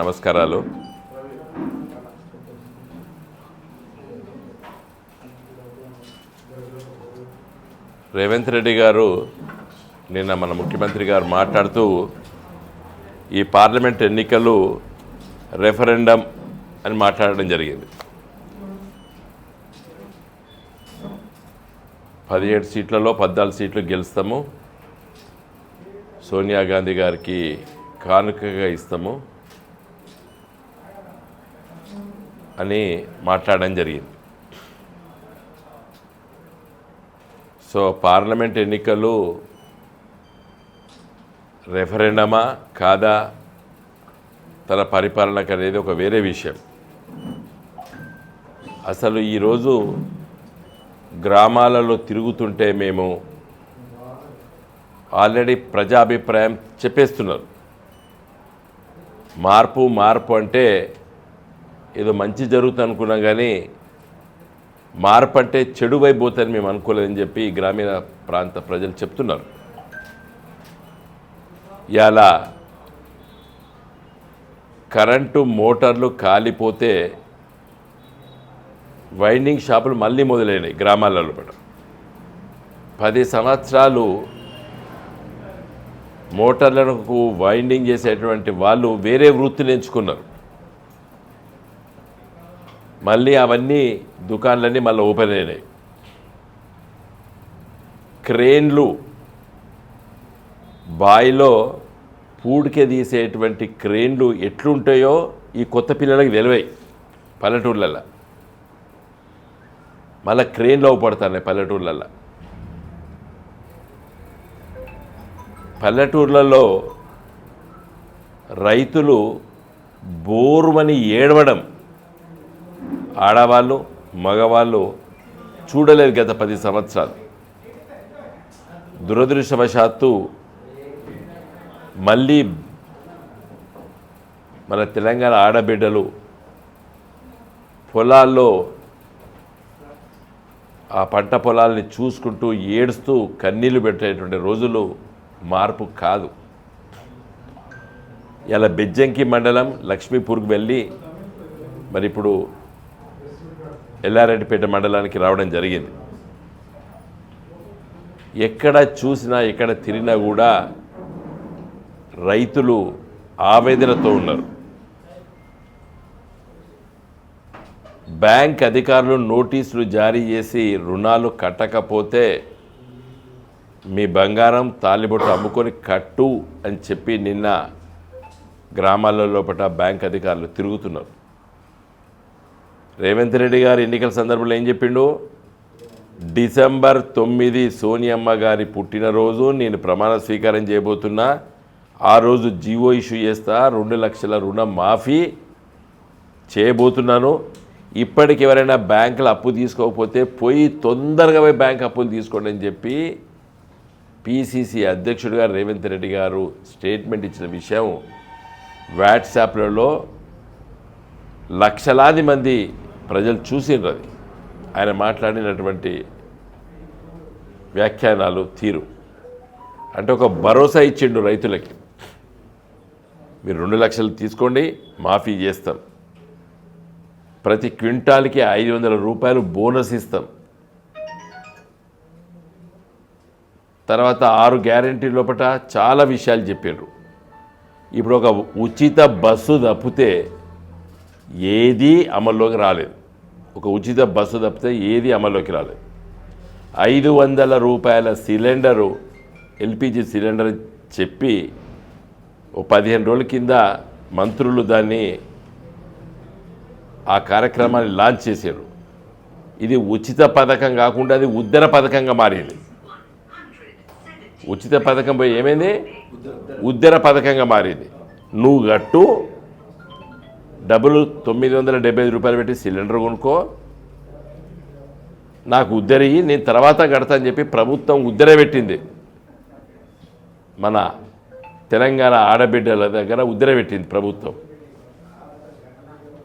నమస్కారాలు. రేవంత్ రెడ్డి గారు నిన్న మన ముఖ్యమంత్రి గారు మాట్లాడుతూ ఈ పార్లమెంట్ ఎన్నికలు రెఫరెండం అని మాట్లాడడం జరిగింది. పదిహేడు సీట్లలో పద్నాలుగు సీట్లు గెలుస్తాము. సోనియా గాంధీ గారికి కానుకగా ఇస్తాము. అని మాట్లాడడం జరిగింది. సో పార్లమెంట్ ఎన్నికలు రెఫరెండమా కాదా? తన పరిపాలనకు అనేది ఒక వేరే విషయం. అసలు ఈరోజు గ్రామాలలో తిరుగుతుంటే మేము ఆల్రెడీ ప్రజాభిప్రాయం చెప్పేస్తున్నారు. మార్పు మార్పు అంటే ఏదో మంచి జరుగుతుంది అనుకున్నాం కానీ మార్పు అంటే చెడు మేము అనుకోలేదని చెప్పి గ్రామీణ ప్రాంత ప్రజలు చెప్తున్నారు. ఇలా కరెంటు మోటార్లు కాలిపోతే వైండింగ్ షాపులు మళ్ళీ మొదలైనాయి గ్రామాలలో కూడా. పది సంవత్సరాలు మోటార్లకు వైండింగ్ చేసేటువంటి వాళ్ళు వేరే వృత్తిని ఎంచుకున్నారు. మళ్ళీ అవన్నీ దుకాన్లన్నీ మళ్ళీ ఓపెన్ అయినాయి. క్రేన్లు బాయిలో పూడికే తీసేటువంటి క్రేన్లు ఎట్లుంటాయో ఈ కొత్త పిల్లలకు తెలివాయి పల్లెటూర్లలో మళ్ళీ క్రేన్లు అవపడతాయి పల్లెటూర్లలో పల్లెటూర్లలో రైతులు బోరుమని ఏడవడం ఆడవాళ్ళు మగవాళ్ళు చూడలేదు గత పది సంవత్సరాలు. దురదృష్టవశాత్తు మళ్ళీ మన తెలంగాణ ఆడబిడ్డలు పొలాల్లో ఆ పంట పొలాల్ని చూసుకుంటూ ఏడుస్తూ కన్నీళ్ళు పెట్టేటువంటి రోజులు మార్పు కాదు. ఇలా బెజ్జంకి మండలం లక్ష్మీపూర్కి వెళ్ళి మరి ఇప్పుడు ఎల్లారెడ్డిపేట మండలానికి రావడం జరిగింది. ఎక్కడ చూసినా ఎక్కడ తిరిగినా కూడా రైతులు ఆవేదనతో ఉన్నారు. బ్యాంక్ అధికారులు నోటీసులు జారీ చేసి రుణాలు కట్టకపోతే మీ బంగారం తాలిబొట్టు అమ్ముకొని కట్టు అని చెప్పి నిన్న గ్రామాల లోపల బ్యాంక్ అధికారులు తిరుగుతున్నారు. రేవంత్ రెడ్డి గారు ఎన్నికల సందర్భంలో ఏం చెప్పిండు? డిసెంబర్ తొమ్మిది సోనియమ్మ గారి పుట్టినరోజు నేను ప్రమాణ స్వీకారం చేయబోతున్నా. ఆ రోజు జీవో ఇష్యూ చేస్తా రెండు లక్షల రుణం మాఫీ చేయబోతున్నాను. ఇప్పటికి ఎవరైనా బ్యాంకులు అప్పు తీసుకోకపోతే పోయి తొందరగా పోయి బ్యాంక్ అప్పులు తీసుకోండి అని చెప్పి పిసిసి అధ్యక్షుడిగా రేవంత్ రెడ్డి గారు స్టేట్మెంట్ ఇచ్చిన విషయం వాట్సాప్లలో లక్షలాది మంది ప్రజలు చూసిండ్రు అది. ఆయన మాట్లాడినటువంటి వ్యాఖ్యానాలు తీరు. అంటే ఒక భరోసా ఇచ్చిండు రైతులకి. మీరు రెండు లక్షలు తీసుకోండి మాఫీ చేస్తాం. ప్రతి క్వింటాల్కి ఐదు వందల రూపాయలు బోనస్ ఇస్తాం. తర్వాత ఆరు గ్యారంటీ లోపల చాలా విషయాలు చెప్పారు ఇప్పుడు ఒక ఉచిత బస్సు తప్పితే ఏది అమల్లోకి రాలేదు. ఒక ఉచిత బస్సు తప్పితే ఏది అమల్లోకి రాలేదు. ఐదు వందల రూపాయల సిలిండరు ఎల్పిజి సిలిండర్ చెప్పి ఓ పదిహేను రోజుల కింద మంత్రులు దాన్ని ఆ కార్యక్రమాన్ని లాంచ్ చేశారు. ఇది ఉచిత పథకం కాకుండా అది ఉద్దర పథకంగా మారింది. ఉచిత పథకం పోయి ఏమైంది? ఉద్దర పథకంగా మారింది. నువ్వు గట్టు డబ్బులు తొమ్మిది వందల డెబ్బై ఐదు రూపాయలు పెట్టి సిలిండర్ కొనుక్కో. నాకు ఉద్దరి నేను తర్వాత కడతా అని చెప్పి ప్రభుత్వం ఉద్దర పెట్టింది. మన తెలంగాణ ఆడబిడ్డల దగ్గర ఉద్దర పెట్టింది ప్రభుత్వం.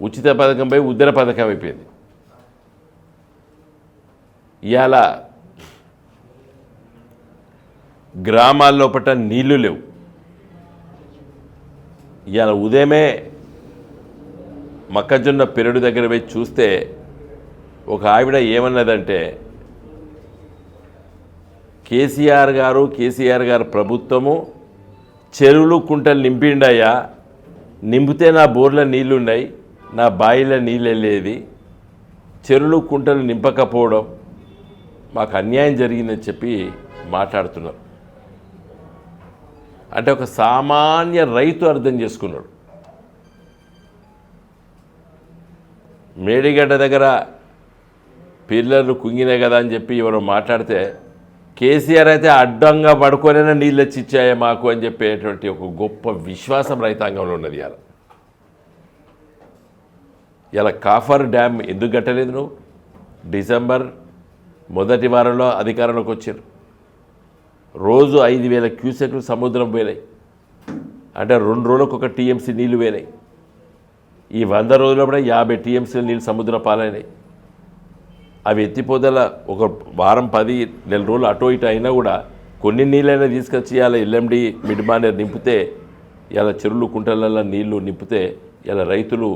ఉచిత పథకంపై ఉద్దర పథకం అయిపోయింది. ఇవాళ గ్రామాల్లో పట్ట నీళ్ళు లేవు. ఇవాళ ఉదయమే మొక్కజొన్న పెరడు దగ్గర పోయి చూస్తే ఒక ఆవిడ ఏమన్నదంటే కేసీఆర్ గారు కేసీఆర్ గారు ప్రభుత్వము చెరువులు కుంటలు నింపిండయ్యా నింపితే నా బోర్ల నీళ్ళున్నాయి నా బాయిలో నీళ్ళు వెళ్ళేది చెరువులు కుంటలు నింపకపోవడం మాకు అన్యాయం జరిగిందని చెప్పి మాట్లాడుతున్నారు. అంటే ఒక సామాన్య రైతు అర్థం చేసుకున్నాడు. మేడిగడ్డ దగ్గర పిల్లలు కుంగినాయి కదా అని చెప్పి ఎవరో మాట్లాడితే కేసీఆర్ అయితే అడ్డంగా పడుకొనైనా నీళ్ళు వచ్చి ఇచ్చాయే మాకు అని చెప్పేటువంటి ఒక గొప్ప విశ్వాసం రైతాంగంలో ఉన్నది ఇలా ఇలా కాఫర్ డ్యామ్ ఎందుకు కట్టలేదు నువ్వు? డిసెంబర్ మొదటి వారంలో అధికారంలోకి వచ్చారు. రోజు ఐదు వేల క్యూసెక్లు సముద్రం పోయినాయి. అంటే రెండు రోజులకు ఒక టీఎంసీ నీళ్ళు పోయినాయి. ఈ వంద రోజుల్లో కూడా యాభై టీఎంసీల నీళ్ళు సముద్ర పాలైనాయి. అవి ఎత్తిపోదల ఒక వారం పది నెల రోజులు అటు ఇటు అయినా కూడా కొన్ని నీళ్ళైనా తీసుకొచ్చి ఇలా ఎల్ఎండి మిడ్ మానేర్ నింపితే ఇలా చెరువులు కుంటలలో నీళ్ళు నింపితే ఇలా రైతులు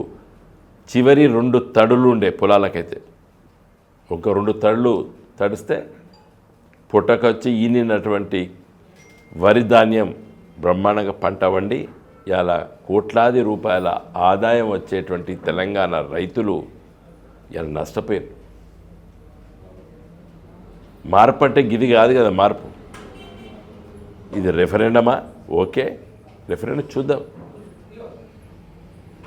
చివరి రెండు తడులు ఉండే పొలాలకైతే. ఒక రెండు తడులు తడిస్తే పుట్టకొచ్చి ఈనినటువంటి వరి ధాన్యం బ్రహ్మాండంగా పంట వండి ఇలా కోట్లాది రూపాయల ఆదాయం వచ్చేటువంటి తెలంగాణ రైతులు ఇలా నష్టపోయారు మార్పు అంటే గిది కాదు కదా మార్పు. ఇది రెఫరెండమా? ఓకే. రెఫరెండం చూద్దాం.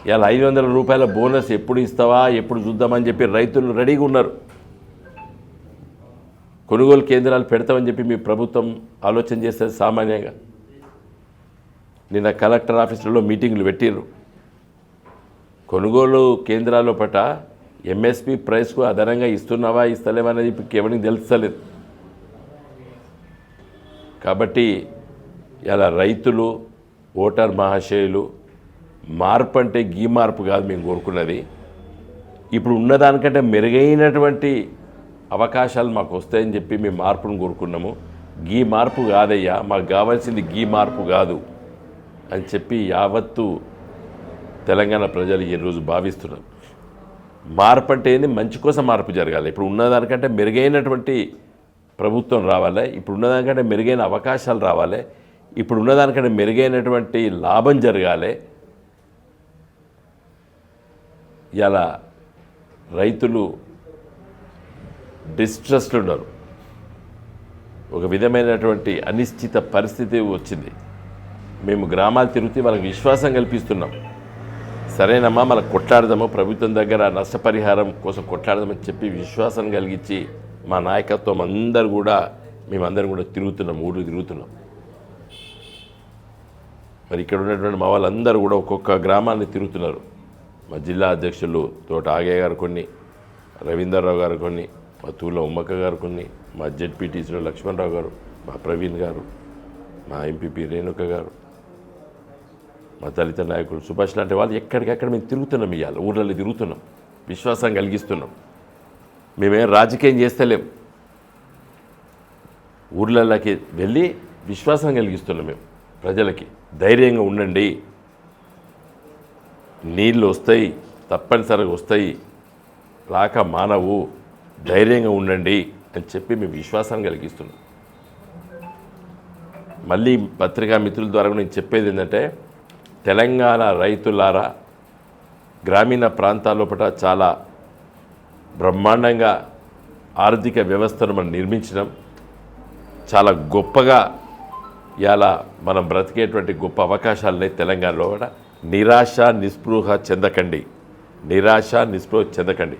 ఇలా ఐదు వందల రూపాయల బోనస్ ఎప్పుడు ఇస్తావా? ఎప్పుడు చూద్దామని చెప్పి రైతులు రెడీగా ఉన్నారు. కొనుగోలు కేంద్రాలు పెడతామని చెప్పి మీ ప్రభుత్వం ఆలోచన చేస్తుంది సామాన్యంగా. నిన్న కలెక్టర్ ఆఫీసులలో మీటింగ్లు పెట్టిర్రు. కొనుగోలు కేంద్రాల పట ఎంఎస్పి ప్రైస్కు అదనంగా ఇస్తున్నావా ఇస్తలేమనేది అనేది ఇప్పుడు ఎవరికి తెలుస్తలేదు. కాబట్టి ఇలా రైతులు ఓటర్ మహాశయులు మార్పు అంటే గీ మార్పు కాదు మేము కోరుకున్నది. ఇప్పుడు ఉన్నదానికంటే మెరుగైనటువంటి అవకాశాలు మాకు వస్తాయని చెప్పి మేము మార్పును కోరుకున్నాము. గీ మార్పు కాదయ్యా మాకు కావాల్సింది గీ మార్పు కాదు. అని చెప్పి యావత్తు తెలంగాణ ప్రజలు ఈరోజు భావిస్తున్నారు. మార్పు అంటే ఏంది? మంచి కోసం మార్పు జరగాలి. ఇప్పుడు ఉన్నదానికంటే మెరుగైనటువంటి ప్రభుత్వం రావాలి. ఇప్పుడు ఉన్నదానికంటే మెరుగైన అవకాశాలు రావాలి. ఇప్పుడు ఉన్నదానికంటే మెరుగైనటువంటి లాభం జరగాలి. ఇలా రైతులు డిస్ట్రెస్డ్ ఉన్నారు. ఒక విధమైనటువంటి అనిశ్చిత పరిస్థితి వచ్చింది. మేము గ్రామాలు తిరుగుతూ వాళ్ళకి విశ్వాసం కల్పిస్తున్నాం. సరేనమ్మా మనకు కొట్లాడదాము. ప్రభుత్వం దగ్గర నష్టపరిహారం కోసం కొట్లాడదామని చెప్పి విశ్వాసం కలిగించి మా నాయకత్వం అందరు కూడా మేమందరం కూడా తిరుగుతున్నాం ఊళ్ళు తిరుగుతున్నాం. మరి ఇక్కడ ఉన్నటువంటి మా వాళ్ళందరూ కూడా ఒక్కొక్క గ్రామాన్ని తిరుగుతున్నారు. మా జిల్లా అధ్యక్షులు తోట ఆగే గారు కొన్ని రవీందర్రావు గారు కొన్ని మా తూల ఉమ్మక్క గారు కొన్ని మా జెడ్పీటీసీలో లక్ష్మణరావు గారు మా ప్రవీణ్ గారు మా ఎంపీపీ రేణుక గారు మా దళిత నాయకులు సుభాష్ లాంటి వాళ్ళు ఎక్కడికక్కడ మేము తిరుగుతున్నాం ఇవాళ ఊర్లలో తిరుగుతున్నాం విశ్వాసం కలిగిస్తున్నాం. మేమేం రాజకీయం చేస్తలేం. ఊర్లలోకి వెళ్ళి విశ్వాసం కలిగిస్తున్నాం మేము ప్రజలకి. ధైర్యంగా ఉండండి. నీళ్ళు వస్తాయి తప్పనిసరిగా వస్తాయి. రాక మానవు ధైర్యంగా ఉండండి అని చెప్పి మేము విశ్వాసం కలిగిస్తున్నాం. మళ్ళీ పత్రికా మిత్రుల ద్వారా కూడా నేను చెప్పేది ఏంటంటే తెలంగాణ రైతులారా గ్రామీణ ప్రాంతాల్లోపట చాలా బ్రహ్మాండంగా ఆర్థిక వ్యవస్థను మనం నిర్మించడం చాలా గొప్పగా ఇలా మనం బ్రతికేటువంటి గొప్ప అవకాశాలని తెలంగాణలో కూడా. నిరాశ నిస్పృహ చెందకండి. నిరాశ నిస్పృహ చెందకండి.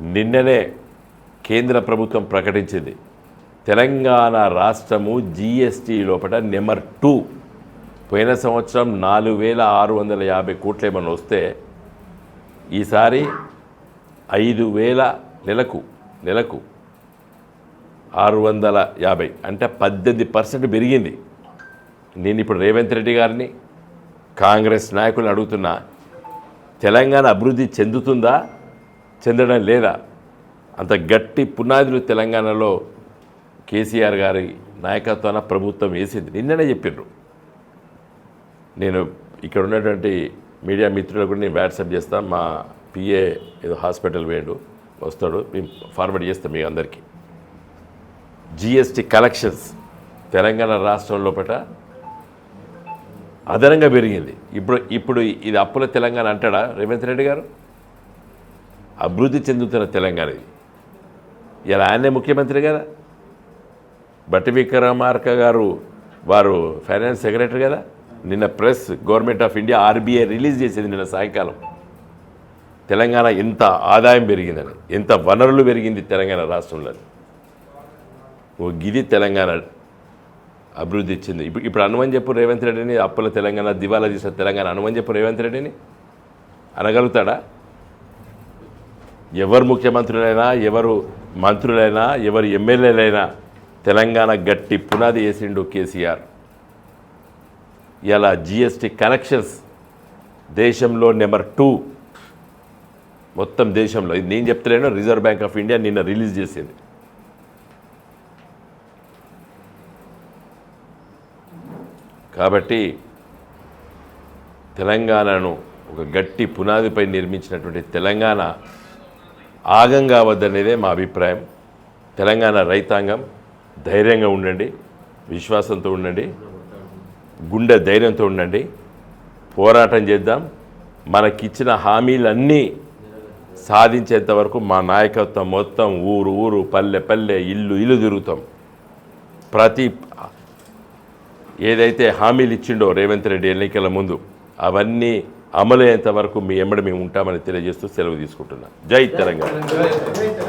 నిన్ననే కేంద్ర ప్రభుత్వం ప్రకటించింది. తెలంగాణ రాష్ట్రము జీఎస్టీ లోపల నెంబర్ టూ పోయిన సంవత్సరం నాలుగు వేల ఆరు వందల యాభై కోట్లు ఏమైనా వస్తే ఈసారి ఐదు వేల నెలకు నెలకు ఆరు వందల యాభై. అంటే పద్దెనిమిది పర్సెంట్ పెరిగింది. నేను ఇప్పుడు రేవంత్ రెడ్డి గారిని కాంగ్రెస్ నాయకులను అడుగుతున్నా తెలంగాణ అభివృద్ధి చెందుతుందా చెందడం లేదా? అంత గట్టి పునాదులు తెలంగాణలో కేసీఆర్ గారి నాయకత్వాన ప్రభుత్వం వేసింది. నిన్ననే చెప్పిండ్రు. నేను ఇక్కడ ఉన్నటువంటి మీడియా మిత్రులకు కూడా నేను వాట్సాప్ చేస్తాను మా పిఏ ఏదో హాస్పిటల్ వేయండు వస్తాడు. మేము ఫార్వర్డ్ చేస్తాం మీ అందరికీ. జిఎస్టి కలెక్షన్స్ తెలంగాణ రాష్ట్రం లోపల అదనంగా పెరిగింది. ఇప్పుడు ఇప్పుడు ఇది అప్పుల తెలంగాణ అంటాడా రేవంత్ రెడ్డి గారు? అభివృద్ధి చెందుతున్న తెలంగాణ ఇది. ఇలా ఆయనే ముఖ్యమంత్రి కదా. బట్టి విక్రమార్క గారు వారు ఫైనాన్స్ సెక్రటరీ కదా. నిన్న press government of India RBI release చేసింది నిన్న సాయంకాలం. తెలంగాణ ఎంత ఆదాయం పెరిగిందని ఎంత వనరులు పెరిగింది తెలంగాణ రాష్ట్రంలో ఓ గిది తెలంగాణ అభివృద్ధి ఇచ్చింది. ఇప్పుడు ఇప్పుడు అనుమని చెప్పు రేవంత్ రెడ్డిని అప్పుల తెలంగాణ దివాలా తీసిన తెలంగాణ అనుమని చెప్పు రేవంత్ రెడ్డిని అనగలుగుతాడా? ఎవరు ముఖ్యమంత్రులైనా ఎవరు మంత్రులైనా ఎవరు ఎమ్మెల్యేలైనా తెలంగాణ గట్టి పునాది వేసిండు కేసీఆర్. ఇలా జిఎస్టీ కలెక్షన్స్ దేశంలో నెంబర్ టూ. మొత్తం దేశంలో. ఇది నేను చెప్తలేను రిజర్వ్ బ్యాంక్ ఆఫ్ ఇండియా నిన్న రిలీజ్ చేసింది. కాబట్టి తెలంగాణను ఒక గట్టి పునాదిపై నిర్మించినటువంటి తెలంగాణ ఆగం కావద్దనేదే మా అభిప్రాయం. తెలంగాణ రైతాంగం ధైర్యంగా ఉండండి విశ్వాసంతో ఉండండి. గుండె ధైర్యంతో ఉండండి. పోరాటం చేద్దాం. మనకిచ్చిన హామీలన్నీ సాధించేంత వరకు మా నాయకత్వం మొత్తం ఊరు ఊరు పల్లె పల్లె ఇల్లు ఇల్లు తిరుగుతాం. ప్రతి ఏదైతే హామీలు ఇచ్చిండో రేవంత్ రెడ్డి ఎన్నికల ముందు అవన్నీ అమలయ్యేంత వరకు మీ ఎమ్మడి మేము ఉంటామని తెలియజేస్తూ సెలవు తీసుకుంటున్నాం. జై తెలంగాణ. తెలంగాణ.